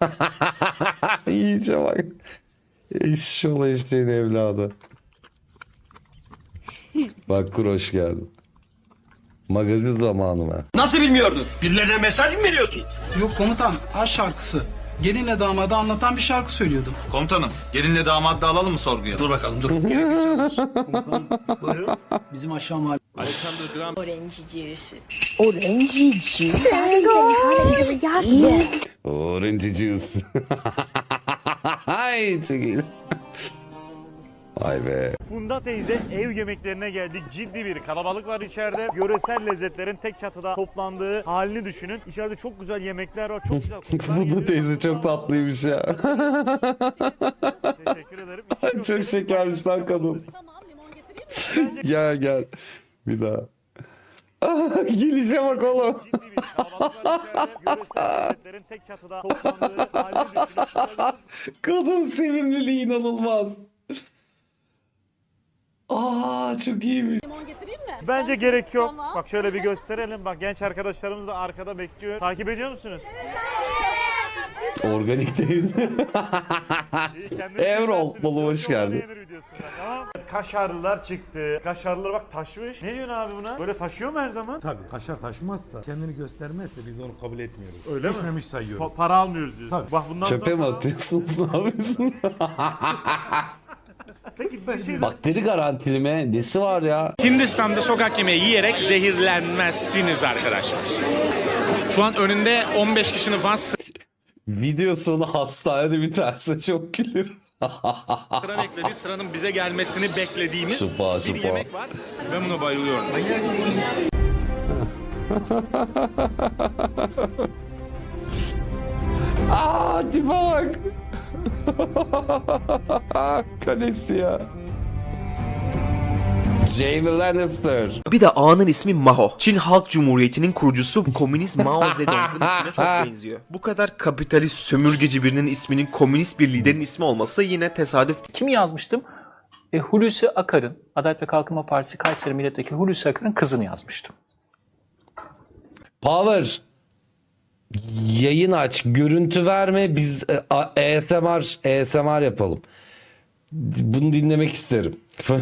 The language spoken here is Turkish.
İyice bak. Eşşoğlu eşeğin evladı. Bak kur hoş geldin. Magazin zamanı mı? Nasıl bilmiyordun? Birilerine mesaj mı veriyordun? Yok komutan aşk şarkısı. Gelinle damadı anlatan bir şarkı söylüyordum. Komutanım, gelinle damadı da alalım mı sorguya? Dur bakalım dur. Bizim aşağı mahalle. Orange juice. Orange juice. Sarı hani Orange juice. Ay çok iyi. Vay be. Funda teyze ev yemeklerine geldik. Ciddi bir kalabalık var içeride. Yöresel lezzetlerin tek çatıda toplandığı halini düşünün. İçeride çok güzel yemekler var. Çok güzel Funda teyze çok tatlıymış ya. Teşekkür ederim. Çok şekermiş lan kadın. gel gel. Bir daha. Gelişe bak oğlum. Kadın sevimliliği inanılmaz. Aa çok iyiymiş. Bence gerek yok. Bak şöyle bir gösterelim. Bak genç arkadaşlarımız da arkada bekliyor. Takip ediyor musunuz? Organik teyze. İyi, kendinize iyi bakın. Bolu, hoş geldin. Tamam. Kaşarlılar çıktı. Kaşarlılar bak taşmış. Ne diyorsun abi buna? Böyle taşıyor mu her zaman? Tabii kaşar taşmazsa, kendini göstermezse biz onu kabul etmiyoruz. Öyle mi? Pişmemiş sayıyoruz. Pa- para almıyoruz diyorsun. Tabii. Bak bundan Çöpe mi atıyorsunuz ne yapıyorsun? Peki bir şey Bakteri garantili mi? Nesi var ya? Hindistan'da sokak yemeği yiyerek zehirlenmezsiniz arkadaşlar. Şu an önünde 15 kişinin van Video sonu hastanede biterse çok gülür. Sıra beklediği sıranın bize gelmesini beklediğimiz Süper, bir süper. yemek var. Ben buna bayılıyorum. Aa tipe bak. Kalesi ya. Jamie Lannister. Bir de ağanın ismi Maho. Çin Halk Cumhuriyeti'nin kurucusu komünist Mao Zedong'un ismine çok benziyor. Bu kadar kapitalist sömürgeci birinin isminin komünist bir liderin ismi olması yine tesadüf Kimi yazmıştım? E, Hulusi Akar'ın, Adalet ve Kalkınma Partisi Kayseri Milletvekili Hulusi Akar'ın kızını yazmıştım. Power. Yayın aç. Görüntü verme. Biz e, a- ASMR, ASMR yapalım. Bunu dinlemek isterim.